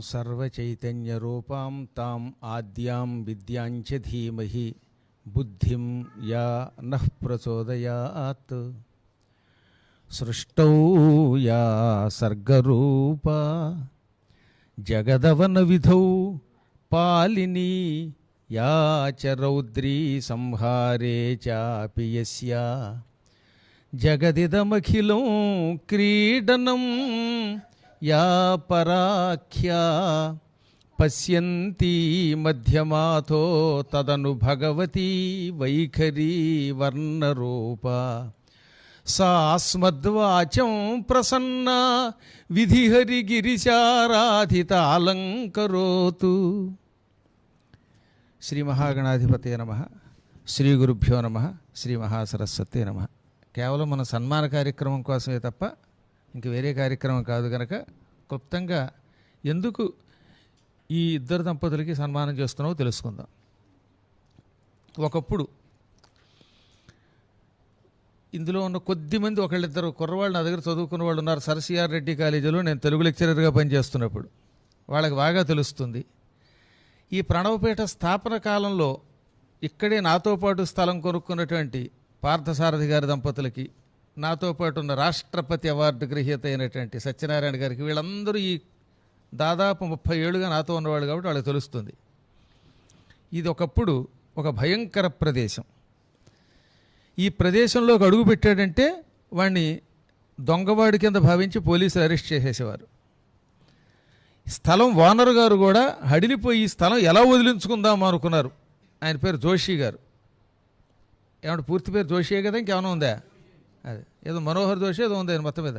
सर्वचैतन्यरूपां ताम् आद्यां विद्याञ्च धीमहि, बुद्धिं या नः प्रचोदयात्। सृष्टौ या सर्गरूपा, जगदवनविधौ पालिनी, या च रौद्री संहारे चापि यस्या। जगदिदमखिलं क्रीडनम् క్రీడనం యా పరాఖ్యా పశ్యంతి మధ్యమాథో తదను భగవతి వైఖరీ వర్ణరూప సాస్మద్వాచం ప్రసన్న విధిహరిగిరిశారాధిత అలంకరోతు శ్రీ మహాగణాధిపతే నమ శ్రీ గురుభ్యో నమ శ్రీ మహాసరస్వతే నమ కేవలం మన సన్మాన కార్యక్రమం కోసమే తప్ప ఇంక వేరే కార్యక్రమం కాదు కనుక క్లుప్తంగా ఎందుకు ఈ ఇద్దరు దంపతులకి సన్మానం చేస్తున్నావో తెలుసుకుందాం. ఒకప్పుడు ఇందులో ఉన్న కొద్ది మంది ఒకళ్ళిద్దరు కుర్రవాళ్ళు నా దగ్గర చదువుకున్న వాళ్ళు ఉన్నారు. సరసిఆర్ రెడ్డి కాలేజీలో నేను తెలుగు లెక్చరర్గా పనిచేస్తున్నప్పుడు వాళ్ళకి బాగా తెలుస్తుంది. ఈ ప్రణవపేట స్థాపన కాలంలో ఇక్కడే నాతో పాటు స్థలం కొనుక్కున్నటువంటి పార్థసారథి గారి దంపతులకి నాతో పాటు ఉన్న రాష్ట్రపతి అవార్డు గ్రహీత అయినటువంటి సత్యనారాయణ గారికి వీళ్ళందరూ ఈ దాదాపు ముప్పై ఏళ్ళుగా నాతో ఉన్నవాళ్ళు కాబట్టి వాళ్ళకి తెలుస్తుంది. ఇది ఒకప్పుడు ఒక భయంకర ప్రదేశం. ఈ ప్రదేశంలోకి అడుగు పెట్టాడంటే వాడిని దొంగవాడి కింద భావించి పోలీసులు అరెస్ట్ చేసేసేవారు. స్థలం ఓనర్ గారు కూడా హడిలిపోయి ఈ స్థలం ఎలా వదిలించుకుందాం అనుకున్నారు. ఆయన పేరు జోషి గారు. ఏమంటే పూర్తి పేరు జోషియే కదా ఇంకేమైనా ఉందా? అదే. ఏదో మనోహర్ జోషి ఏదో ఉంది ఆయన మొత్తం మీద.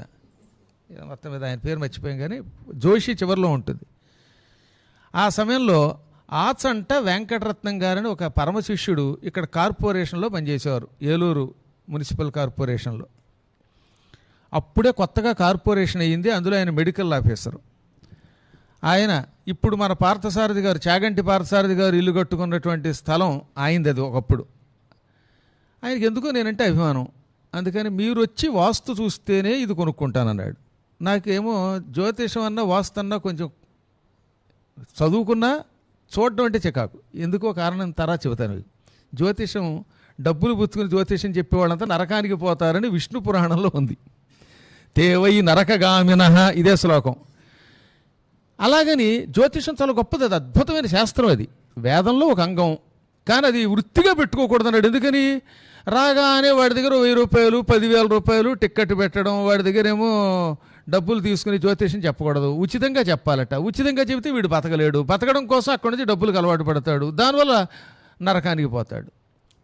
ఏదో మొత్తం మీద ఆయన పేరు మర్చిపోయాం కానీ జోషి చివరిలో ఉంటుంది. ఆ సమయంలో ఆచంట వెంకటరత్నం గారని ఒక పరమ శిష్యుడు ఇక్కడ కార్పొరేషన్లో పనిచేసేవారు. ఏలూరు మున్సిపల్ కార్పొరేషన్లో. అప్పుడే కొత్తగా కార్పొరేషన్ అయ్యింది. అందులో ఆయన మెడికల్ ఆఫీసరు. ఆయన ఇప్పుడు మన పార్థసారథి గారు చాగంటి పార్థసారథి గారు ఇల్లు కట్టుకున్నటువంటి స్థలం ఆయనది అది ఒకప్పుడు. ఆయనకి ఎందుకో నేనంటే అభిమానం. అందుకని మీరు వచ్చి వాస్తు చూస్తేనే ఇది కొనుక్కుంటానన్నాడు. నాకేమో జ్యోతిషం అన్నా వాస్తు అన్నా కొంచెం చదువుకున్నా చూడడం అంటే చికాకు. ఎందుకో కారణం తరా చెబుతాను. జ్యోతిషం డబ్బులు పుచ్చుకుని జ్యోతిషం చెప్పేవాళ్ళంతా నరకానికి పోతారని విష్ణు పురాణంలో ఉంది. తేవై నరకగామిన ఇదే శ్లోకం. అలాగని జ్యోతిషం చాలా గొప్పది అది అద్భుతమైన శాస్త్రం అది. వేదంలో ఒక అంగం. కానీ అది వృత్తిగా పెట్టుకోకూడదు అన్నాడు ఎందుకని? రాగానే వాడి దగ్గర వెయ్యి రూపాయలు పదివేల రూపాయలు టిక్కెట్ పెట్టడం వాడి దగ్గర ఏమో డబ్బులు తీసుకుని జ్యోతిషం చెప్పకూడదు. ఉచితంగా చెప్పాలట. ఉచితంగా చెబితే వీడు బతకలేడు. బతకడం కోసం అక్కడి నుంచి డబ్బులకు అలవాటు పడతాడు. దానివల్ల నరకానికి పోతాడు.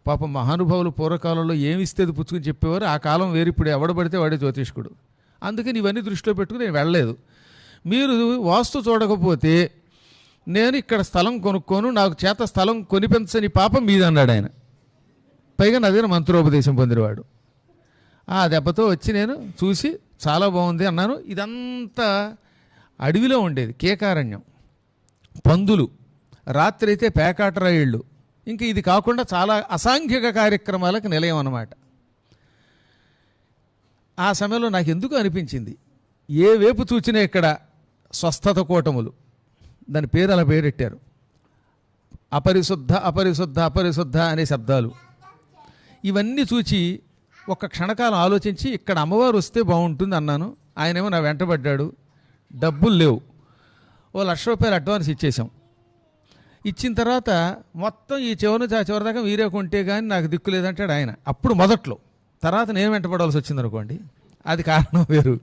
పాపం మహానుభావులు పూర్వకాలంలో ఏమి ఇస్తే అది పుచ్చుకుని చెప్పేవారు. ఆ కాలం వేరు. ఇప్పుడు ఎవడ పడితే వాడే జ్యోతిష్కుడు. అందుకని ఇవన్నీ దృష్టిలో పెట్టుకుని నేను వెళ్ళలేదు. మీరు వాస్తు చూడకపోతే నేను ఇక్కడ స్థలం కొనుక్కోను నాకు చేత స్థలం కొనిపించని పాపం మీదన్నాడు ఆయన. పైగా నా దగ్గర మంత్రోపదేశం పొందినవాడు. ఆ దెబ్బతో వచ్చి నేను చూసి చాలా బాగుంది అన్నాను. ఇదంతా అడవిలో ఉండేది కేకారణ్యం. పందులు రాత్రి అయితే పేకాటరాయిళ్ళు ఇంకా ఇది కాకుండా చాలా అసాంఘిక కార్యక్రమాలకు నిలయం అన్నమాట. ఆ సమయంలో నాకు ఎందుకు అనిపించింది? ఏ వేపు చూచినా ఇక్కడ స్వస్థత కూటములు. దాని పేరు అలా పేరెట్టారు. అపరిశుద్ధ అపరిశుద్ధ అపరిశుద్ధ అనే శబ్దాలు. ఇవన్నీ చూచి ఒక క్షణకాలం ఆలోచించి ఇక్కడ అమ్మవారు వస్తే బాగుంటుంది అన్నాను. ఆయనేమో నా వెంటబడ్డాడు డబ్బులు లేవు. ఓ లక్ష రూపాయలు అడ్వాన్స్ ఇచ్చేసాం ఇచ్చిన తర్వాత మొత్తం ఈ చివరి నుంచి ఆ చివరి దాకా మీరే కొంటే కానీ నాకు దిక్కు లేదంటాడు ఆయన. అప్పుడు మొదట్లో. తర్వాత నేను వెంటపడాల్సి వచ్చింది అనుకోండి. అది కారణం వేరు.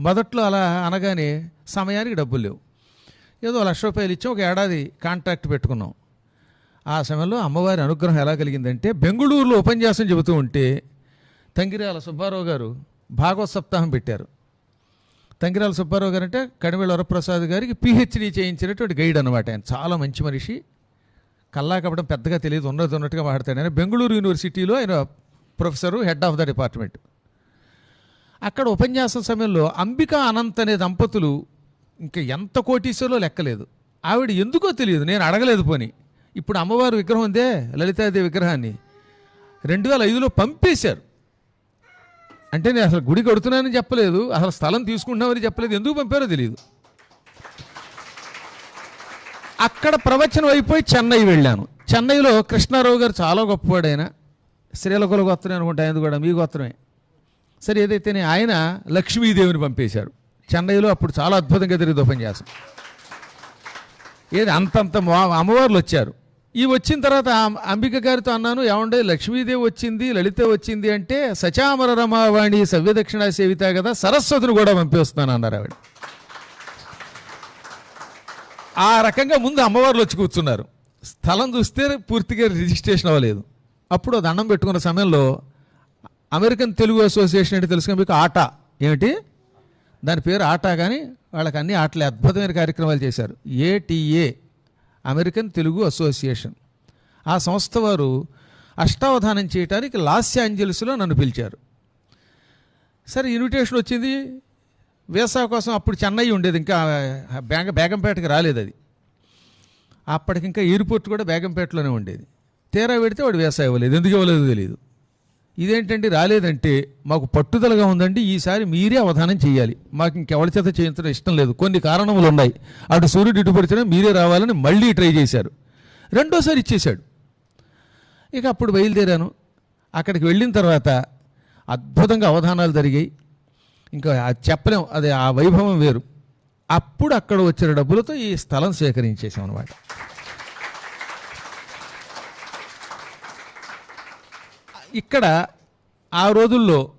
మొదట్లో అలా అనగానే సమయానికి డబ్బులు లేవు. ఏదో లక్ష రూపాయలు ఇచ్చి. ఒక ఏడాది కాంట్రాక్ట్ పెట్టుకున్నాం. ఆ సమయంలో అమ్మవారి అనుగ్రహం ఎలా కలిగిందంటే బెంగళూరులో ఉపన్యాసం చెబుతూ ఉంటే తంగిరాల సుబ్బారావు గారు భాగవత్ సప్తాహం పెట్టారు. తంగిరాల సుబ్బారావు గారు అంటే కడివేళ వరప్రసాద్ గారికి పిహెచ్డీ చేయించినటువంటి గైడ్ అనమాట ఆయన. చాలా మంచి మనిషి. కల్లా కప్పడం పెద్దగా తెలియదు ఉన్నది ఉన్నట్టుగా మాట్లాడతాడు. ఆయన బెంగళూరు యూనివర్సిటీలో ఆయన professor head of the department. అక్కడ ఉపన్యాసం సమయంలో అంబికా అనంత్ అనే దంపతులు ఇంకా ఎంత కోటీశ్వరలో లెక్కలేదు. ఆవిడ ఎందుకో తెలియదు నేను అడగలేదు పోనీ. ఇప్పుడు అమ్మవారి విగ్రహం ఉందే? లలితాదేవి విగ్రహాన్ని. రెండు వేల ఐదులో పంపేశారు. అంటే నేను అసలు గుడి కడుతున్నానని చెప్పలేదు అసలు స్థలం తీసుకుంటున్నామని చెప్పలేదు ఎందుకు పంపారో తెలియదు అక్కడ ప్రవచనం అయిపోయి చెన్నై వెళ్ళాను. చెన్నైలో కృష్ణారావు గారు చాలా గొప్పవాడైన శ్రీలకుల గోత్రం అనుకుంటా ఆయన కూడా మీ గోత్రమే సరే ఏదైతేనే ఆయన లక్ష్మీదేవిని పంపేశారు. చెన్నైలో అప్పుడు చాలా అద్భుతంగా తిరిగి జరిగింది చేశాం ఏది అంతంత మా- అమ్మవార్లు వచ్చారు. ఈ వచ్చిన తర్వాత అంబిక గారితో అన్నాను ఏమండే లక్ష్మీదేవి వచ్చింది లలిత వచ్చింది అంటే సచామర రమావాణి సవ్యదక్షిణ సేవిత కదా సరస్వతిని కూడా పంపిస్తున్నాను అన్నారు ఆవిడ. ఆ రకంగా ముందు అమ్మవార్లు వచ్చి కూర్చున్నారు. స్థలం చూస్తే పూర్తిగా రిజిస్ట్రేషన్ అవ్వలేదు. అప్పుడు దండం పెట్టుకున్న సమయంలో అమెరికన్ తెలుగు అసోసియేషన్ అంటే తెలుసుకుని మీకు ఆట ఏమిటి? దాని పేరు ఆట కానీ వాళ్ళకి అన్ని ఆటలే అద్భుతమైన కార్యక్రమాలు చేశారు. ATA American Telugu association. ఆ సంస్థ వారు అష్టావధానం చేయడానికి లాస్ ఏంజల్స్లో నన్ను పిలిచారు. సరే ఇన్విటేషన్ వచ్చింది. వేసా కోసం అప్పుడు చెన్నై ఉండేది. ఇంకా బేగ బేగంపేటకి రాలేదు అది. అప్పటికింకా ఎయిర్పోర్ట్ కూడా బేగంపేటలోనే ఉండేది. తీరా పెడితే వాడు వేసా ఇవ్వలేదు. ఎందుకు ఇవ్వలేదు తెలియదు ఇదేంటండి రాలేదంటే మాకు పట్టుదలగా ఉందండి ఈసారి మీరే అవధానం చేయాలి. మాకు ఇంకెవరి చేత చేయించడం ఇష్టం లేదు. కొన్ని కారణములు ఉన్నాయి. అటు సూర్యుడు ఇటుపరిచడం మీరే రావాలని మళ్ళీ ట్రై చేశారు. రెండోసారి ఇచ్చేశాడు. ఇక అప్పుడు బయలుదేరాను. అక్కడికి వెళ్ళిన తర్వాత అద్భుతంగా అవధానాలు జరిగాయి. ఇంకా అది చెప్పలేం అది ఆ వైభవం వేరు. అప్పుడు అక్కడ వచ్చిన డబ్బులతో ఈ స్థలం సేకరించేసాం అనమాట ఇక్కడ ఆ రోజుల్లో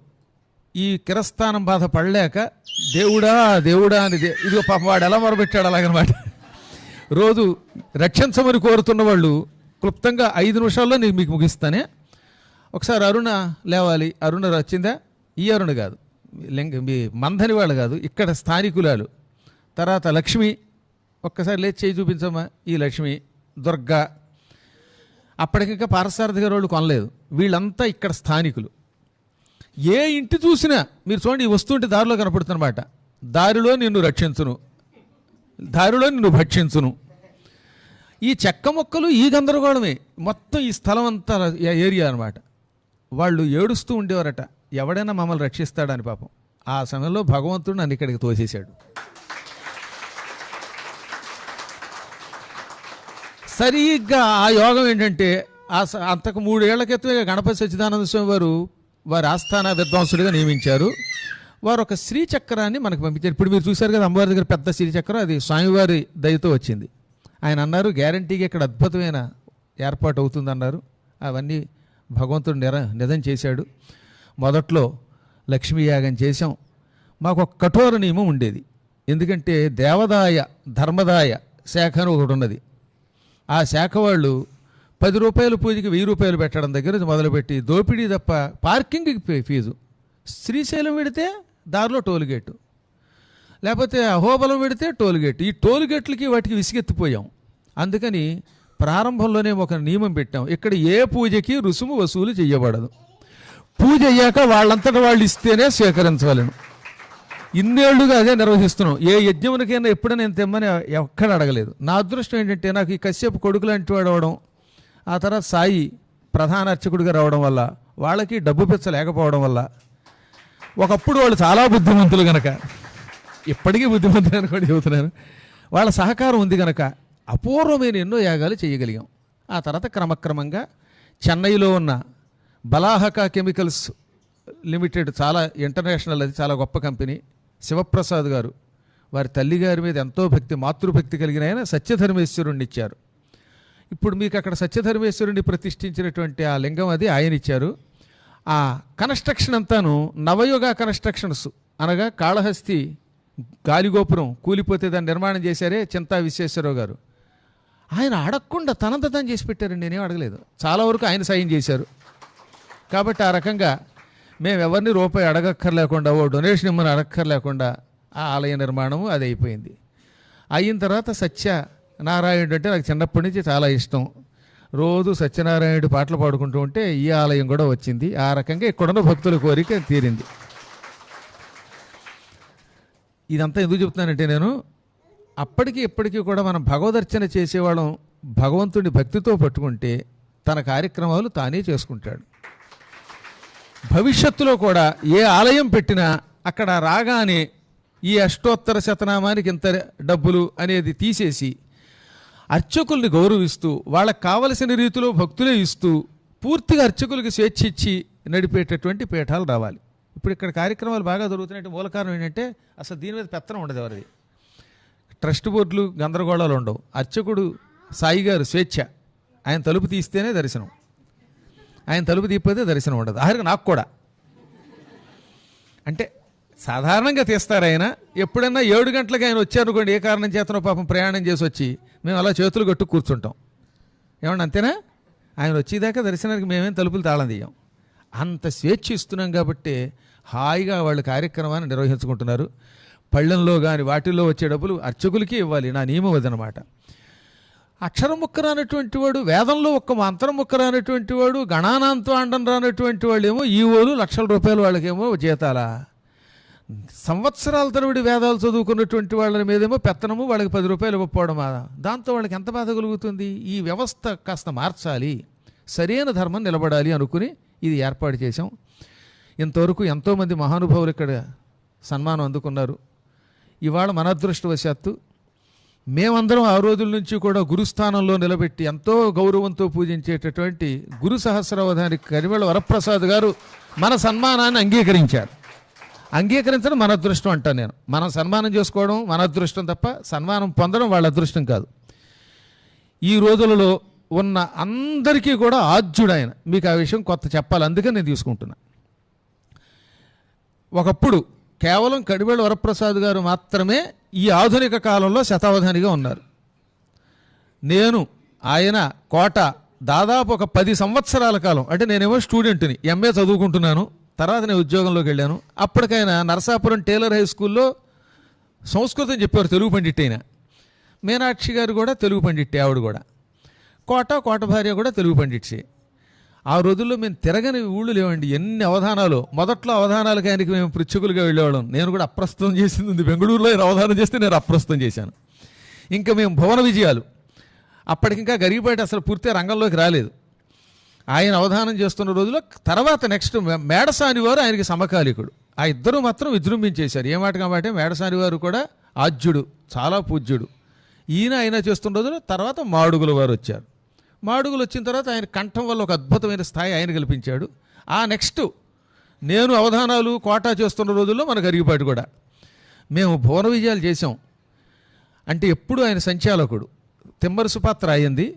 ఈ కిరస్థానం బాధ పడలేక దేవుడా దేవుడా అని ఇది ఇదిగో వాడు ఎలా మొరబెట్టాడు అలాగనమాట. రోజు రక్షించమని కోరుతున్న వాళ్ళు క్లుప్తంగా ఐదు నిమిషాల్లో నేను మీకు ముగిస్తానే. ఒకసారి అరుణ లేవాలి. అరుణ వచ్చిందా? ఈ అరుణ కాదు. లింగ మీ మందని వాళ్ళు కాదు ఇక్కడ స్థానికులాలు. తర్వాత లక్ష్మి ఒక్కసారి లేచి చేయి చూపించమ్మా. ఈ లక్ష్మి దుర్గా అప్పటికింకా పారసారథి గారు వాళ్ళు కొనలేదు. వీళ్ళంతా ఇక్కడ స్థానికులు. ఏ ఇంటి చూసినా మీరు చూడండి ఈ వస్తుంటే దారిలో కనపడుతున్నమాట. దారిలో నిన్ను రక్షించును. దారిలో నిన్ను భక్షించును. ఈ చెక్క మొక్కలు ఈ గందరగోళమే. మొత్తం ఈ స్థలం అంతా ఏరియా అనమాట వాళ్ళు ఏడుస్తూ ఉండేవారట. ఎవడైనా మమ్మల్ని రక్షిస్తాడని పాపం. ఆ సమయంలో భగవంతుడు నన్ను ఇక్కడికి తోసేశాడు. సరిగ్గా ఆ యోగం ఏంటంటే ఆ స- అంతకు మూడేళ్ళ క్రితమే గణపతి సచ్చిదానంద స్వామి వారు వారి ఆస్థాన విద్వాంసుడిగా నియమించారు. వారు ఒక శ్రీచక్రాన్ని మనకు పంపించారు. ఇప్పుడు మీరు చూశారు కదా అమ్మవారి దగ్గర పెద్ద శ్రీచక్రం అది స్వామివారి దయతో వచ్చింది. ఆయన అన్నారు గ్యారంటీగా ఇక్కడ అద్భుతమైన ఏర్పాటు అవుతుందన్నారు. అవన్నీ భగవంతుడు నిర నిజం చేశాడు. మొదట్లో లక్ష్మీ యాగం చేశాం. మాకు ఒక కఠోర నియమం ఉండేది. ఎందుకంటే దేవదాయ ధర్మదాయ శాఖ అని ఒకటి ఉన్నది. ఆ శాఖ వాళ్ళు పది రూపాయల పూజకి వెయ్యి రూపాయలు పెట్టడం దగ్గర మొదలుపెట్టి దోపిడీ తప్ప పార్కింగ్కి ఫీజు. శ్రీశైలం పెడితే దారిలో టోల్గేటు. లేకపోతే అహోబలం పెడితే టోల్గేట్. ఈ టోల్గేట్లకి వాటికి విసిగెత్తిపోయాం. అందుకని ప్రారంభంలోనే ఒక నియమం పెట్టాం. ఇక్కడ ఏ పూజకి రుసుము వసూలు చేయబడదు పూజ అయ్యాక వాళ్ళంతటా వాళ్ళు ఇస్తేనే స్వీకరించవలను ఇన్నేళ్ళుగా అదే నిర్వహిస్తున్నాం. ఏ యజ్ఞమునికైనా ఎప్పుడైనా నేను తెమ్మని ఎక్కడ అడగలేదు. నా అదృష్టం ఏంటంటే నాకు ఈ కశ్యపు కొడుకు లాంటి వాడు అవడం ఆ తర్వాత సాయి ప్రధాన అర్చకుడిగా రావడం వల్ల వాళ్ళకి డబ్బు పిచ్చ లేకపోవడం వల్ల ఒకప్పుడు వాళ్ళు చాలా బుద్ధిమంతులు గనక ఇప్పటికీ బుద్ధిమంతులు అని కూడా చెబుతున్నాను వాళ్ళ సహకారం ఉంది గనక అపూర్వమైన ఎన్నో యాగాలు చేయగలిగాం. ఆ తర్వాత క్రమక్రమంగా చెన్నైలో ఉన్న బలాహక కెమికల్స్ లిమిటెడ్ చాలా ఇంటర్నేషనల్ అది చాలా గొప్ప కంపెనీ. శివప్రసాద్ గారు వారి తల్లి గారి మీద ఎంతో భక్తి మాతృభక్తి కలిగిన ఆయన సత్యధర్మేశ్వరుణ్ణి ఇచ్చారు. ఇప్పుడు మీకు అక్కడ సత్యధర్మేశ్వరుని ప్రతిష్ఠించినటువంటి ఆ లింగం అది ఆయన ఇచ్చారు. ఆ కన్స్ట్రక్షన్ అంతాను నవయుగ కన్స్ట్రక్షన్స్ అనగా కాళహస్తి గాలిగోపురం కూలిపోతే దాన్ని నిర్మాణం చేశారే చింతా విశ్వేశ్వరరావు గారు. ఆయన అడగకుండా తనంత చేసి పెట్టారండి నేనేం అడగలేదు. చాలా వరకు ఆయన సాయం చేశారు. కాబట్టి ఆ రకంగా మేము ఎవరిని రూపాయి అడగక్కర్లేకుండా ఓ డొనేషన్ ఇమ్మని అడగక్కర్లేకుండా ఆ ఆలయ నిర్మాణము అది అయిపోయింది. అయిన తర్వాత సత్య నారాయణుడు అంటే నాకు చిన్నప్పటి నుంచి చాలా ఇష్టం. రోజు సత్యనారాయణుడు పాటలు పాడుకుంటూ ఉంటే ఈ ఆలయం కూడా వచ్చింది. ఆ రకంగా ఇక్కడున్న భక్తుల కోరిక తీరింది. ఇదంతా ఎందుకు చెప్తున్నానంటే నేను అప్పటికి ఇప్పటికీ కూడా మనం భగవదర్చన చేసేవాళ్ళం. భగవంతుడి భక్తితో పట్టుకుంటే తన కార్యక్రమాలు తానే చేసుకుంటాడు. భవిష్యత్తులో కూడా ఏ ఆలయం పెట్టినా అక్కడ రాగానే ఈ అష్టోత్తర శతనామానికి ఇంత డబ్బులు అనేది తీసేసి అర్చకుల్ని గౌరవిస్తూ వాళ్ళకి కావలసిన రీతిలో భక్తులే ఇస్తూ పూర్తిగా అర్చకులకి స్వేచ్ఛ ఇచ్చి నడిపేటటువంటి పీఠాలు రావాలి. ఇప్పుడు ఇక్కడ కార్యక్రమాలు బాగా జరుగుతున్నట్టు మూల కారణం ఏంటంటే అసలు దీని మీద పెత్తనం ఉండదు ఎవరిది. ట్రస్ట్ బోర్డులు గందరగోళాలు ఉండవు. అర్చకుడు సాయి గారు స్వేచ్ఛ. ఆయన తలుపు తీస్తేనే దర్శనం. ఆయన తలుపు తీయకపోతే దర్శనం ఉండదు. ఆఖరికి నాకు కూడా. అంటే సాధారణంగా తీస్తారు ఆయన. ఎప్పుడన్నా ఏడు గంటలకు ఆయన వచ్చారనుకోండి ఏ కారణం చేతనో పాపం ప్రయాణం చేసి వచ్చి మేము అలా చేతులు కట్టు కూర్చుంటాం. ఏమన్నా అంతేనా? ఆయన వచ్చేదాకా దర్శనానికి మేమేం తలుపులు తాళం తీయం. అంత స్వేచ్ఛ ఇస్తున్నాం కాబట్టి హాయిగా వాళ్ళు కార్యక్రమాన్ని నిర్వహించుకుంటున్నారు. పళ్ళెంలో కానీ వాటిల్లో వచ్చే డబ్బులు అర్చకులకి ఇవ్వాలి నా నియమం అదనమాట అక్షరం ముక్క రానటువంటి వాడు వేదంలో ఒక్క మంత్రం ముక్క రానటువంటి వాడు గణానాంతం అండం రానటువంటి వాళ్ళు ఏమో ఈవోలు లక్షల రూపాయలు వాళ్ళకేమో జీతాలా. సంవత్సరాల తరబడి వేదాలు చదువుకున్నటువంటి వాళ్ళ మీదేమో పెత్తనము వాళ్ళకి పది రూపాయలు ఇవ్వకపోవడం దాంతో వాళ్ళకి ఎంత బాధ కలుగుతుంది? ఈ వ్యవస్థ కాస్త మార్చాలి సరైన ధర్మం నిలబడాలి అనుకుని ఇది ఏర్పాటు చేశాం. ఇంతవరకు ఎంతోమంది మహానుభావులు ఇక్కడ సన్మానం అందుకున్నారు. ఇవాళ మన అదృష్టవశాత్తు మేమందరం ఆ రోజుల నుంచి కూడా గురుస్థానంలో నిలబెట్టి ఎంతో గౌరవంతో పూజించేటటువంటి గురు సహస్రవధాని కరివేళ వరప్రసాద్ గారు మన సన్మానాన్ని అంగీకరించారు. అంగీకరించడం మన అదృష్టం అంటాను నేను. మనం సన్మానం చేసుకోవడం మన అదృష్టం తప్ప సన్మానం పొందడం వాళ్ళ అదృష్టం కాదు. ఈ రోజులలో ఉన్న అందరికీ కూడా ఆద్యుడు ఆయన మీకు ఆ విషయం కొత్త చెప్పాలి అందుకని నేను తీసుకుంటున్నా. ఒకప్పుడు కేవలం కడివేళ వరప్రసాద్ గారు మాత్రమే ఈ ఆధునిక కాలంలో శతావధానిగా ఉన్నారు. నేను ఆయన కోట దాదాపు ఒక పది సంవత్సరాల కాలం అంటే నేనేమో స్టూడెంట్ని ఎంఏ చదువుకుంటున్నాను తర్వాత నేను ఉద్యోగంలోకి వెళ్ళాను. అప్పటికైనా నరసాపురం టేలర్ హై స్కూల్లో సంస్కృతం చెప్పారు తెలుగు పండిట్ అయినా మీనాక్షి గారు కూడా తెలుగు పండిట్టే ఆవిడ కూడా. కోట కోట భార్య కూడా తెలుగు పండిట్సే. ఆ రోజుల్లో మేము తిరగని ఊళ్ళు లేవండి. ఎన్ని అవధానాలు. మొదట్లో అవధానాలకి ఆయనకి మేము పృచ్ఛకులుగా వెళ్ళేవాళ్ళం. నేను కూడా అప్రస్తుతం చేసింది ఉంది. బెంగళూరులో ఆయన అవధానం చేస్తే నేను అప్రస్తుతం చేశాను. ఇంకా మేము భువన విజయాలు. అప్పటికింకా గరిగిపేట అసలు పూర్తిగా రంగంలోకి రాలేదు. ఆయన అవధానం చేస్తున్న రోజుల్లో తర్వాత నెక్స్ట్ మేడసాని వారు ఆయనకి సమకాలికుడు. ఆ ఇద్దరు మాత్రం విజృంభించేశారు. ఏ మాట కాబట్టి మేడసాని వారు కూడా ఆజ్యుడు చాలా పూజ్యుడు. ఈయన ఆయన చేస్తున్న రోజులు తర్వాత మాడుగుల వారు వచ్చారు. మాడుగులు వచ్చిన తర్వాత ఆయన కంఠం వల్ల ఒక అద్భుతమైన స్థాయి ఆయన కల్పించాడు. ఆ నెక్స్ట్ నేను అవధానాలు కోటా చేస్తున్న రోజుల్లో మన గరిగిపాటి కూడా. మేము భువన విజయాలు చేసాం అంటే ఎప్పుడు ఆయన సంచాలకుడు. తిమ్మరసు పాత్ర అయింది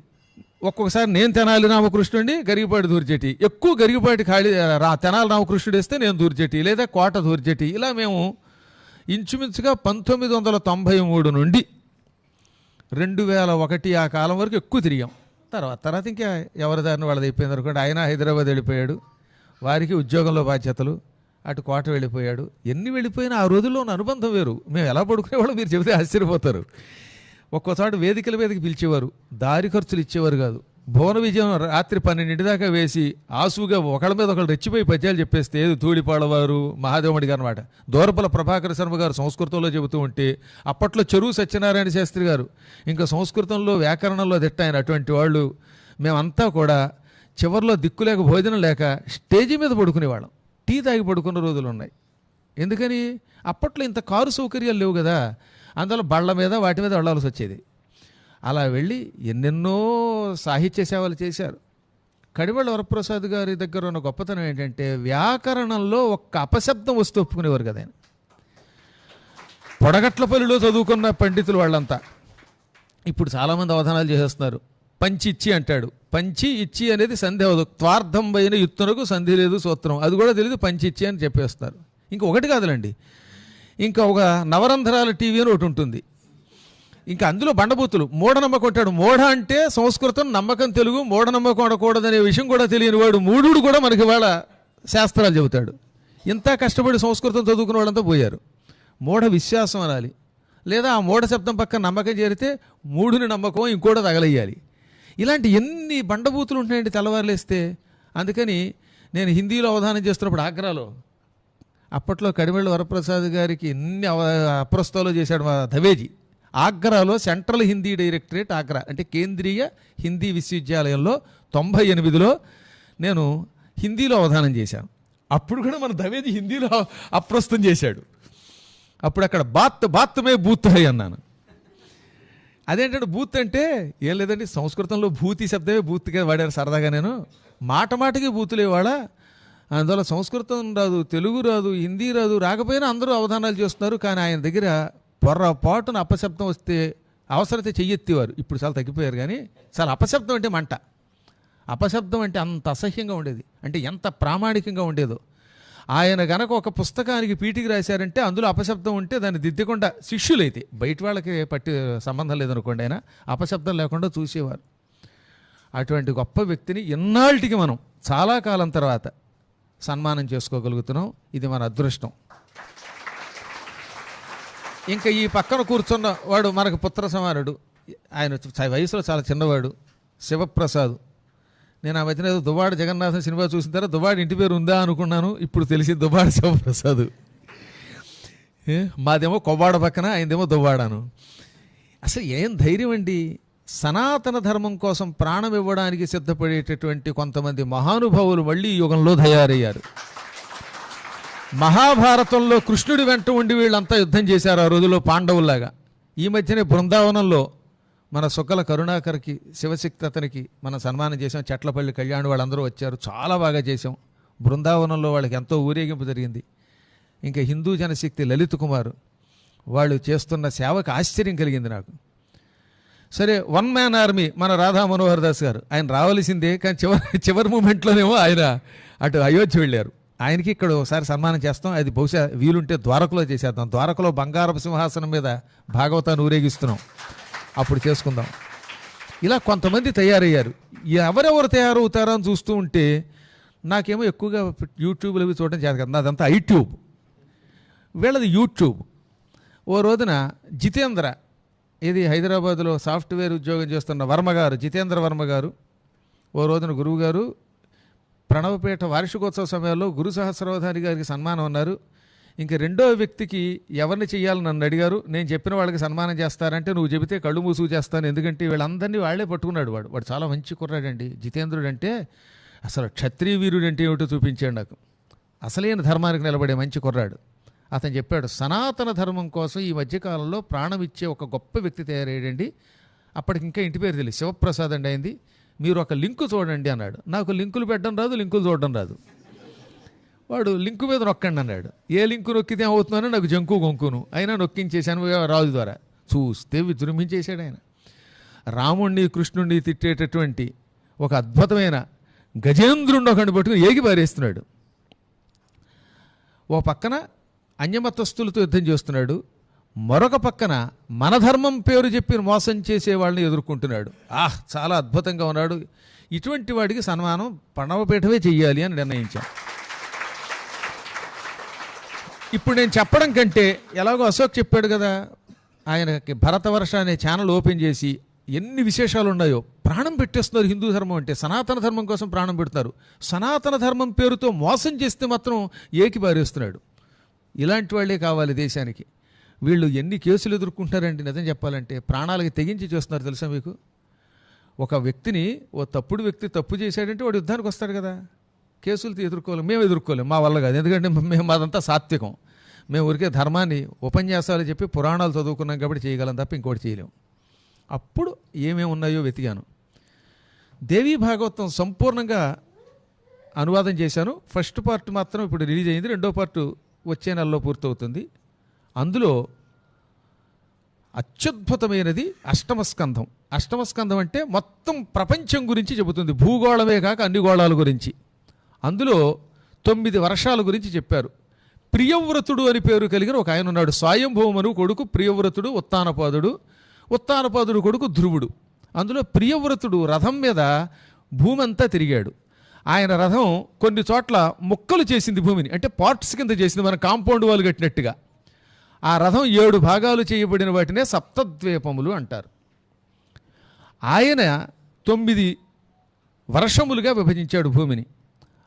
ఒక్కొక్కసారి నేను తెనాలి రామకృష్ణుడిని గరిగిపాటి దూర్జటి. ఎక్కువ గరిగిపాటి ఖాళీ రా తెనాలి రామకృష్ణుడు వేస్తే నేను దూర్జటి లేదా కోట దూర్జటి. ఇలా మేము ఇంచుమించుగా పంతొమ్మిది వందల తొంభై మూడు నుండి రెండు వేల ఒకటి ఆ కాలం వరకు ఎక్కువ తిరిగాం. తర్వాత తర్వాత ఇంకా ఎవరి దారిని వాళ్ళది అయిపోయింది అనుకోండి. ఆయన హైదరాబాద్ వెళ్ళిపోయాడు. వారికి ఉద్యోగంలో బాధ్యతలు. అటు కోట వెళ్ళిపోయాడు. ఎన్ని వెళ్ళిపోయినా ఆ రోజుల్లో ఉన్న అనుబంధం వేరు. మేము ఎలా పడుకునేవాళ్ళు మీరు చెబితే ఆశ్చర్యపోతారు. ఒక్కోసారి వేదికల మీదకి పిలిచేవారు. దారి ఖర్చులు ఇచ్చేవారు కాదు. భువన విజయం రాత్రి పన్నెండింటి దాకా వేసి ఆసుగా ఒకళ్ళ మీద ఒకళ్ళు రెచ్చిపోయి పద్యాలు చెప్పేస్తే ఏది తూడిపాడవారు మహాదేవుడి గారు అనమాట దూరపల ప్రభాకర శర్మ గారు సంస్కృతంలో చెబుతూ ఉంటే అప్పట్లో చెరువు సత్యనారాయణ శాస్త్రి గారు ఇంకా సంస్కృతంలో వ్యాకరణంలో దిట్ట అటువంటి వాళ్ళు మేమంతా కూడా చివరిలో దిక్కు లేక భోజనం లేక స్టేజీ మీద పడుకునేవాళ్ళం. టీ తాగి పడుకున్న రోజులు ఉన్నాయి. ఎందుకని? అప్పట్లో ఇంత కారు సౌకర్యాలు లేవు కదా. అందులో బళ్ళ మీద వాటి మీద వెళ్ళాల్సి వచ్చేది. అలా వెళ్ళి ఎన్నెన్నో సాహిత్య సేవలు చేశారు. కడివళ్ళ వరప్రసాద్ గారి దగ్గర ఉన్న గొప్పతనం ఏంటంటే వ్యాకరణంలో ఒక్క అపశబ్దం వస్తూ ఒప్పుకునేవారు కదా ఆయన. పొడగట్లపల్లిలో చదువుకున్న పండితులు వాళ్ళంతా. ఇప్పుడు చాలామంది అవధానాలు చేసేస్తున్నారు. పంచి ఇచ్చి అంటాడు. పంచి ఇచ్చి అనేది సంధి అవదు త్వార్థం పైన యుత్తునకు సంధి లేదు సూత్రం. అది కూడా తెలియదు పంచి ఇచ్చి అని చెప్పేస్తారు ఇంకా ఒకటి కాదులండి. ఇంకా ఒక నవరంధ్రాల టీవీ అని ఒకటి ఉంటుంది. ఇంకా అందులో బండబూతులు. మూఢనమ్మకం అంటాడు మూఢ అంటే సంస్కృతం నమ్మకం తెలుగు మూఢనమ్మకం అనకూడదనే విషయం కూడా తెలియని వాడు మూఢుడు కూడా మనకి వాళ్ళ శాస్త్రాలు చెబుతాడు. ఇంత కష్టపడి సంస్కృతం చదువుకున్న వాళ్ళంతా పోయారు. మూఢ విశ్వాసం అనాలి. లేదా ఆ మూఢ శబ్దం పక్కన నమ్మకం చేరితే మూఢుని నమ్మకం ఇంకోటి తగలయ్యాలి. ఇలాంటి ఎన్ని బండబూతులు ఉంటాయండి తెల్లవారులేస్తే? అందుకని నేను హిందీలో అవధానం చేస్తున్నప్పుడు ఆగ్రాలో అప్పట్లో కడిమెళ్ళ వరప్రసాద్ గారికి ఎన్ని అప్రస్తాలు చేశాడు మా ధవేజీ. ఆగ్రాలో సెంట్రల్ హిందీ డైరెక్టరేట్ ఆగ్రా అంటే కేంద్రీయ హిందీ విశ్వవిద్యాలయంలో తొంభై ఎనిమిదిలో నేను హిందీలో అవధానం చేశాను. అప్పుడు కూడా మన ధవేజీ హిందీలో అప్రస్తుతం చేశాడు. అప్పుడు అక్కడ బాత్ బాత్మే బూత్ హై అన్నాను. అదేంటంటే బూత్ అంటే ఏం లేదండి సంస్కృతంలో భూతి శబ్దమే బూత్గా వాడారు సరదాగా నేను. మాట మాటకి బూతులేవాడా అందువల్ల సంస్కృతం రాదు తెలుగు రాదు హిందీ రాదు రాకపోయినా అందరూ అవధానాలు చేస్తున్నారు కానీ ఆయన దగ్గర పొర్రపాటున అపశబ్దం వస్తే అవసరమైతే చెయ్యెత్తేవారు. ఇప్పుడు చాలా తగ్గిపోయారు కానీ చాలా అపశబ్దం అంటే మంట. అపశబ్దం అంటే అంత అసహ్యంగా ఉండేది. అంటే ఎంత ప్రామాణికంగా ఉండేదో. ఆయన గనక ఒక పుస్తకానికి పీటికి రాశారంటే అందులో అపశబ్దం ఉంటే దాన్ని దిద్దకుండా శిష్యులైతే బయట వాళ్ళకి పట్టి సంబంధం లేదనుకోండి ఆయన అపశబ్దం లేకుండా చూసేవారు. అటువంటి గొప్ప వ్యక్తిని ఎన్నాళ్ళకి మనం చాలా కాలం తర్వాత సన్మానం చేసుకోగలుగుతున్నాం. ఇది మన అదృష్టం. ఇంకా ఈ పక్కన కూర్చున్న వాడు మనకు పుత్ర సమానుడు. ఆయన వయసులో చాలా చిన్నవాడు. శివప్రసాద్. నేను ఆ మధ్యన ఏదో దువ్వాడ జగన్నాథం సినిమా చూసిన తర్వాత దువ్వాడ ఇంటి పేరు ఉందా అనుకున్నాను. ఇప్పుడు తెలిసి దువ్వాడ శివప్రసాద్. మాదేమో కొవ్వాడ పక్కన ఆయనదేమో దువ్వాడాను. అసలు ఏం ధైర్యం అండి? సనాతన ధర్మం కోసం ప్రాణం ఇవ్వడానికి సిద్ధపడేటటువంటి కొంతమంది మహానుభావులు మళ్ళీ యుగంలో తయారయ్యారు. మహాభారతంలో కృష్ణుడి వెంట ఉండి వీళ్ళంతా యుద్ధం చేశారు ఆ రోజుల్లో పాండవుల్లాగా. ఈ మధ్యనే బృందావనంలో మన సుకల కరుణాకర్కి శివశక్తి అతనికి మనం సన్మానం చేసాం చెట్లపల్లి కళ్యాణ్ వాళ్ళందరూ వచ్చారు. చాలా బాగా చేసాం బృందావనంలో వాళ్ళకి ఎంతో ఊరేగింపు జరిగింది. ఇంకా హిందూ జనశక్తి లలిత్ కుమార్ వాళ్ళు చేస్తున్న సేవకు ఆశ్చర్యం కలిగింది నాకు. సరే వన్ మ్యాన్ ఆర్మీ మన రాధా మనోహర్ దాస్ గారు. ఆయన రావాల్సిందే కానీ చివరి చివరి మూమెంట్లోనేమో ఆయన అటు అయోధ్య వెళ్ళారు. ఆయనకి ఇక్కడ ఒకసారి సన్మానం చేస్తాం. అది బహుశా వీలుంటే ద్వారకలో చేసేద్దాం. ద్వారకలో బంగారపు సింహాసనం మీద భాగవతాన్ని ఊరేగిస్తున్నాం. అప్పుడు చేసుకుందాం. ఇలా కొంతమంది తయారయ్యారు. ఎవరెవరు తయారవుతారో అని చూస్తూ ఉంటే నాకేమో ఎక్కువగా యూట్యూబ్లో చూడడం చేత కదా. అదంతా ఐట్యూబ్. వీళ్ళది యూట్యూబ్. ఓ రోజున జితేంద్ర ఇది హైదరాబాద్లో సాఫ్ట్వేర్ ఉద్యోగం చేస్తున్న వర్మ గారు జితేంద్ర వర్మ గారు ఓ రోజున గురువుగారు ప్రణవపీఠ వార్షికోత్సవ సమయంలో గురు సహస్రవధాని గారికి సన్మానం అన్నారు. ఇంక రెండో వ్యక్తికి ఎవరిని చేయాలని నన్ను అడిగారు. నేను చెప్పిన వాళ్ళకి సన్మానం చేస్తారంటే నువ్వు చెబితే కళ్ళు మూసుకు చేస్తాను. ఎందుకంటే వీళ్ళందరినీ వాళ్ళే పట్టుకున్నాడు వాడు. వాడు చాలా మంచి కుర్రాడండి. జితేంద్రుడు అంటే అసలు క్షత్రియ వీరుడు అంటే ఏమిటో చూపించాడు నాకు. అసలైన ధర్మానికి నిలబడే మంచి కుర్రాడు. అతను చెప్పాడు సనాతన ధర్మం కోసం ఈ మధ్యకాలంలో ప్రాణం ఇచ్చే ఒక గొప్ప వ్యక్తి తయారయ్యాడండి. అప్పటికి ఇంకా ఇంటి పేరు తెలియదు. శివప్రసాద్ అండి అయింది. మీరు ఒక లింకు చూడండి అన్నాడు. నాకు లింకులు పెట్టడం రాదు లింకులు చూడడం రాదు. వాడు లింకు మీద నొక్కండి అన్నాడు. ఏ లింకు నొక్కితే ఏమవుతుందో నాకు జంకు గొంకును. అయినా నొక్కించేశాను రాజు ద్వారా. చూస్తే విజృంభించేశాడు ఆయన. రాముణ్ణి కృష్ణుణ్ణి తిట్టేటటువంటి ఒక అద్భుతమైన గజేంద్రుణ్ణి ఒకటి పట్టుకుని ఏగి పారేస్తున్నాడు. ఓ పక్కన అన్యమతస్థులతో యుద్ధం చేస్తున్నాడు. మరొక పక్కన మన ధర్మం పేరు చెప్పి మోసం చేసే వాళ్ళని ఎదుర్కొంటున్నాడు. ఆహ్ చాలా అద్భుతంగా ఉన్నాడు. ఇటువంటి వాడికి సన్మానం పణవపీఠమే చెయ్యాలి అని నిర్ణయించాం. ఇప్పుడు నేను చెప్పడం కంటే ఎలాగో అశోక్ చెప్పాడు కదా ఆయనకి భరతవర్ష అనే ఛానల్ ఓపెన్ చేసి ఎన్ని విశేషాలు ఉన్నాయో. ప్రాణం పెట్టేస్తున్నారు హిందూ ధర్మం అంటే సనాతన ధర్మం కోసం ప్రాణం పెడుతున్నారు. సనాతన ధర్మం పేరుతో మోసం చేస్తే మాత్రం ఏకి పారేస్తున్నాడు. ఇలాంటి వాళ్ళే కావాలి దేశానికి. వీళ్ళు ఎన్ని కేసులు ఎదుర్కొంటారండి నిజం చెప్పాలంటే? ప్రాణాలకి తెగించి చూస్తున్నారు తెలుసా మీకు? ఒక వ్యక్తిని ఓ తప్పుడు వ్యక్తి తప్పు చేశాడంటే వాడు యుద్ధానికి వస్తాడు కదా. కేసులు ఎదుర్కోవాలి. మేము ఎదుర్కోలేం. మా వల్ల కాదు. ఎందుకంటే మేము అదంతా సాత్వికం. మేము ఊరికే ధర్మాన్ని ఉపన్యాసాలు చెప్పి పురాణాలు చదువుకున్నాం కాబట్టి చేయగలం తప్ప ఇంకోటి చేయలేము అప్పుడు ఏమేమి ఉన్నాయో వెతికాను. దేవీ భాగవతం సంపూర్ణంగా అనువాదం చేశాను. ఫస్ట్ పార్ట్ మాత్రం ఇప్పుడు రిలీజ్ అయింది. రెండో పార్ట్ వచ్చే నెలలో పూర్తవుతుంది. అందులో అత్యద్భుతమైనది అష్టమస్కంధం. అష్టమస్కంధం అంటే మొత్తం ప్రపంచం గురించి చెబుతుంది. భూగోళమే కాక అన్ని గోళాల గురించి. అందులో తొమ్మిది వర్షాల గురించి చెప్పారు. ప్రియవ్రతుడు అని పేరు కలిగిన ఒక ఆయన ఉన్నాడు. స్వయంభూమను కొడుకు ప్రియవ్రతుడు ఉత్తానపాదుడు ఉత్తానపాదుడు కొడుకు ధ్రువుడు. అందులో ప్రియవ్రతుడు రథం మీద భూమి అంతా తిరిగాడు. ఆయన రథం కొన్ని చోట్ల ముక్కలు చేసింది భూమిని. అంటే పార్ట్స్ కింద చేసింది మన కాంపౌండ్ వాళ్ళు కట్టినట్టుగా. ఆ రథం ఏడు భాగాలు చేయబడిన వాటినే సప్తద్వీపములు అంటారు. ఆయన తొమ్మిది వర్షములుగా విభజించాడు భూమిని.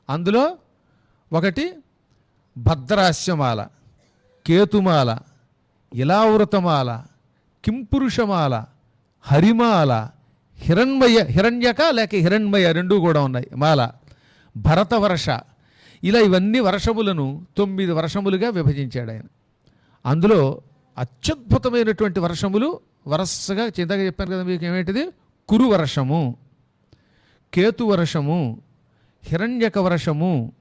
అందులో ఒకటి భద్రాశ్యమాల కేతుమాల ఇలావృతమాల కింపురుషమాల హరిమాల హిరణ్మయ హిరణ్యక లేక హిరణ్మయ రెండూ కూడా ఉన్నాయి. మాల భరతవర్ష. ఇలా ఇవన్నీ వర్షములను తొమ్మిది వర్షములుగా విభజించాడు ఆయన. అందులో అత్యద్భుతమైనటువంటి వర్షములు వరసగా చింతగా చెప్పాను కదా మీకు ఏమేంటిది? కురు వర్షము కేతు వర్షము హిరణ్యక వర్షము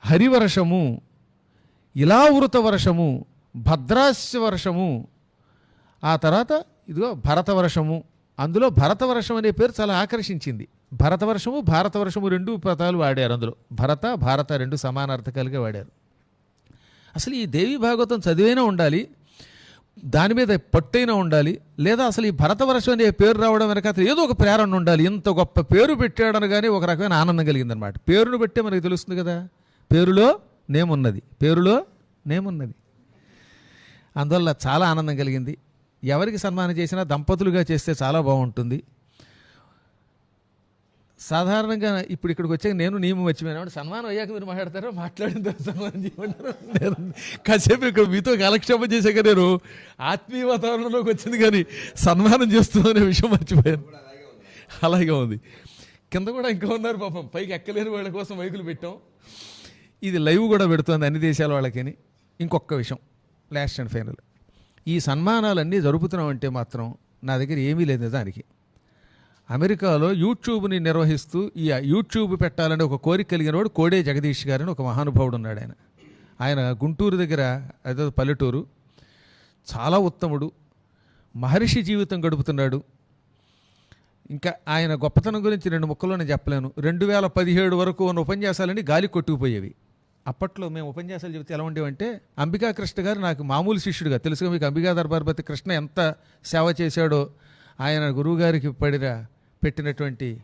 హరివర్షము ఇలావృత వర్షము భద్రాస్య వర్షము ఆ తర్వాత ఇదిగో భరతవర్షము అందులో భరతవర్షం అనే పేరు చాలా ఆకర్షించింది. భరతవర్షము భారతవర్షము రెండు పదాలు వాడారు అందులో. భరత భారత రెండు సమానార్థకాలుగా వాడారు. అసలు ఈ దేవి భాగవతం చదివైనా ఉండాలి దాని మీద పట్టైనా ఉండాలి లేదా అసలు ఈ భరతవర్షం అనే పేరు రావడం వెనక అసలు ఏదో ఒక ప్రేరణ ఉండాలి. ఇంత గొప్ప పేరు పెట్టాడని కానీ ఒక రకమైన ఆనందం కలిగిందనమాట పేరును బట్టే మనకి తెలుస్తుంది కదా. పేరులో నేమున్నది పేరులో నేమున్నది అందువల్ల చాలా ఆనందం కలిగింది. ఎవరికి సన్మానం చేసినా దంపతులుగా చేస్తే చాలా బాగుంటుంది. సాధారణంగా ఇప్పుడు ఇక్కడికి వచ్చాక నేను నియమం వచ్చిపోయినా సన్మానం అయ్యాక మీరు మాట్లాడతారో? మాట్లాడిన తర్వాత సన్మానం చేయమంటారు? నేను కాసేపు ఇక్కడ మీతో కాలక్షేపం చేశాక నేను ఆత్మీయ వాతావరణంలోకి వచ్చింది కానీ సన్మానం చేస్తుందనే విషయం మర్చిపోయాను. అలాగే ఉంది. కింద కూడా ఇంకా ఉన్నారు పాపం. పైకి ఎక్కలేని వాళ్ళ కోసం మైకులు పెట్టాం. ఇది లైవ్ కూడా పెడుతుంది అన్ని దేశాల వాళ్ళకని. ఇంకొక విషయం. Last and final. ఈ సన్మానాలన్నీ జరుపుతున్నామంటే మాత్రం నా దగ్గర ఏమీ లేదు దానికి అమెరికాలో యూట్యూబ్ని నిర్వహిస్తూ ఈ యూట్యూబ్ పెట్టాలని ఒక కోరిక కలిగిన వాడు కోడే జగదీష్ గారని ఒక మహానుభావుడు ఉన్నాడు ఆయన. ఆయన గుంటూరు దగ్గర అదే పల్లెటూరు చాలా ఉత్తముడు మహర్షి జీవితం గడుపుతున్నాడు. ఇంకా ఆయన గొప్పతనం గురించి రెండు ముక్కల్లో నేను చెప్పలేను. రెండు వేల పదిహేడు వరకు ఉన్న ఉపన్యాసాలన్నీ గాలి కొట్టుకుపోయేవి. అప్పట్లో మేము ఉపన్యాసాలు చెబితే ఎలా ఉండేవంటే అంబికా కృష్ణ గారు నాకు మామూలు శిష్యుడిగా తెలుసుగా మీకు అంబికా దర్బార్పతి కృష్ణ ఎంత సేవ చేశాడో ఆయన గురువుగారికి పడిన పెట్టినటువంటి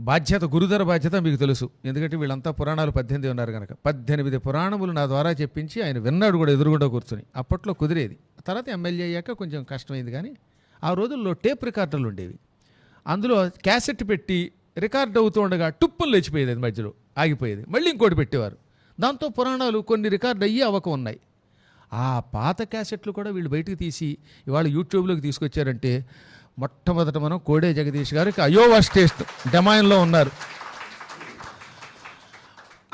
బాధ్యత గురుదర బాధ్యత మీకు తెలుసు. ఎందుకంటే వీళ్ళంతా పురాణాలు పద్దెనిమిది ఉన్నారు కనుక పద్దెనిమిది పురాణములు నా ద్వారా చెప్పించి ఆయన విన్నాడు కూడా ఎదురుగుండా కూర్చొని. అప్పట్లో కుదిరేది. తర్వాత ఎమ్మెల్యే అయ్యాక కొంచెం కష్టమైంది కానీ ఆ రోజుల్లో టేప్ రికార్డర్లు ఉండేవి. అందులో క్యాసెట్ పెట్టి రికార్డ్ అవుతూ ఉండగా టుప్పులు లేచిపోయేది మధ్యలో. ఆగిపోయేది. మళ్ళీ ఇంకోటి పెట్టేవారు. దాంతో పురాణాలు కొన్ని రికార్డ్ అయ్యి అవక ఉన్నాయి ఆ పాత క్యాసెట్లు కూడా వీళ్ళు బయటకు తీసి ఇవాళ యూట్యూబ్లోకి తీసుకొచ్చారంటే మొట్టమొదట మనం కోడే జగదీష్ గారికి అయోవా స్టేస్ట్ డెమాయిన్లో ఉన్నారు.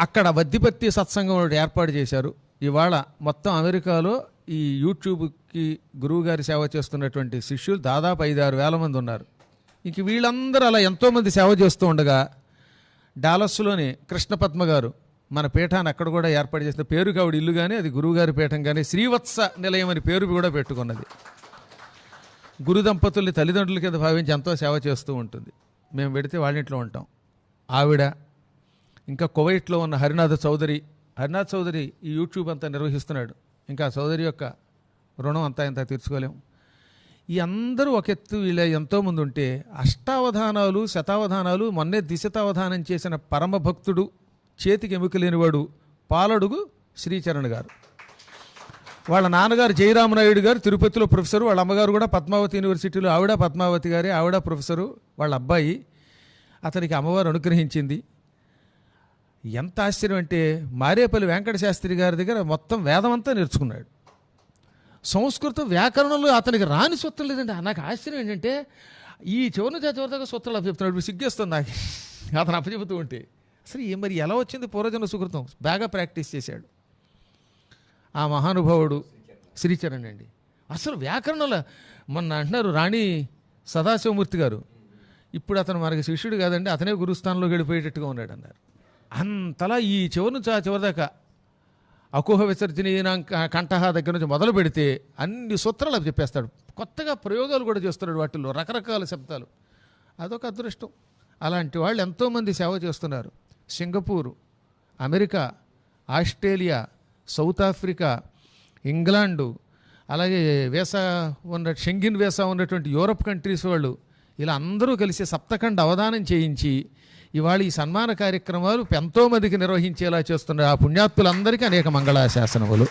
అక్కడ వద్దిపత్తి సత్సంగం ఒకటి ఏర్పాటు చేశారు. ఇవాళ మొత్తం అమెరికాలో ఈ యూట్యూబ్కి గురువుగారి సేవ చేస్తున్నటువంటి శిష్యులు దాదాపు ఐదు ఆరు వేల మంది ఉన్నారు. ఇంక వీళ్ళందరూ అలా ఎంతోమంది సేవ చేస్తూ ఉండగా డాలస్లోని కృష్ణపద్మ గారు మన పీఠాన్ని అక్కడ కూడా ఏర్పాటు చేసిన పేరుకి ఆవిడ ఇల్లు కానీ అది గురువుగారి పీఠం కానీ శ్రీవత్స నిలయం అని పేరు కూడా పెట్టుకున్నది. గురు దంపతుల్ని తల్లిదండ్రుల కింద భావించి ఎంతో సేవ చేస్తూ ఉంటుంది. మేము పెడితే వాళ్ళింట్లో ఉంటాం. ఆవిడ ఇంకా కువైట్లో ఉన్న హరినాథ చౌదరి హరినాథ్ చౌదరి ఈ యూట్యూబ్ అంతా నిర్వహిస్తున్నాడు. ఇంకా చౌదరి యొక్క రుణం అంతా ఇంత తీర్చుకోలేము. ఈ అందరూ ఒక ఎత్తు వీళ్ళ ఎంతోమంది ఉంటే అష్టావధానాలు శతావధానాలు మొన్నే దిశతావధానం చేసిన పరమ భక్తుడు చేతికి ఎముక లేనివాడు పాలడుగు శ్రీచరణ్ గారు. వాళ్ళ నాన్నగారు జయరామనాయుడు గారు తిరుపతిలో ప్రొఫెసరు వాళ్ళ అమ్మగారు కూడా పద్మావతి యూనివర్సిటీలో ఆవిడ పద్మావతి గారే ఆవిడ ప్రొఫెసరు వాళ్ళ అబ్బాయి. అతనికి అమ్మవారు అనుగ్రహించింది. ఎంత ఆశ్చర్యం అంటే మారేపల్లి వెంకట శాస్త్రి గారి దగ్గర మొత్తం వేదమంతా నేర్చుకున్నాడు. సంస్కృతం వ్యాకరణంలో అతనికి రాని సూత్రం లేదండి. నాకు ఆశ్చర్యం ఏంటంటే ఈ చివరి నుంచి ఆ చివరి దాకా సూత్రాలు అప్పచెప్తున్నాడు సిగ్గేస్తుంది నాకు. అతను అప్పచెబుతూ ఉంటే. అసలు ఏ మరి ఎలా వచ్చింది పూర్వజన సుకృతం? బాగా ప్రాక్టీస్ చేశాడు. ఆ మహానుభావుడు శ్రీచరణ్ అండి. అసలు వ్యాకరణంలో మొన్న అంటున్నారు రాణి సదాశివమూర్తి గారు. ఇప్పుడు అతను మనకి శిష్యుడు కాదండి అతనే గురుస్థానంలోకి వెళ్ళిపోయేటట్టుగా ఉన్నాడు అన్నారు. అంతలా ఈ చివరి నుంచి ఆ చివరి దాకా అకుహ విసర్జన కంఠహ దగ్గర నుంచి మొదలు పెడితే అన్ని సూత్రాలు అవి చెప్పేస్తాడు. కొత్తగా ప్రయోగాలు కూడా చేస్తున్నాడు వాటిల్లో రకరకాల శబ్దాలు. అదొక అదృష్టం. అలాంటి వాళ్ళు ఎంతోమంది సేవ చేస్తున్నారు. Singapore America Australia South Africa England అలాగే వేసా ఉన్న షెంగిన్ వేసా ఉన్నటువంటి యూరప్ కంట్రీస్ వాళ్ళు ఇలా అందరూ కలిసి సప్తఖండ అవధానం చేయించి ఇవాళ ఈ సన్మాన కార్యక్రమాలు ఎంతోమందికి నిర్వహించేలా చేస్తున్నారు. ఆ పుణ్యాత్తులందరికీ అనేక మంగళాశాసనములు.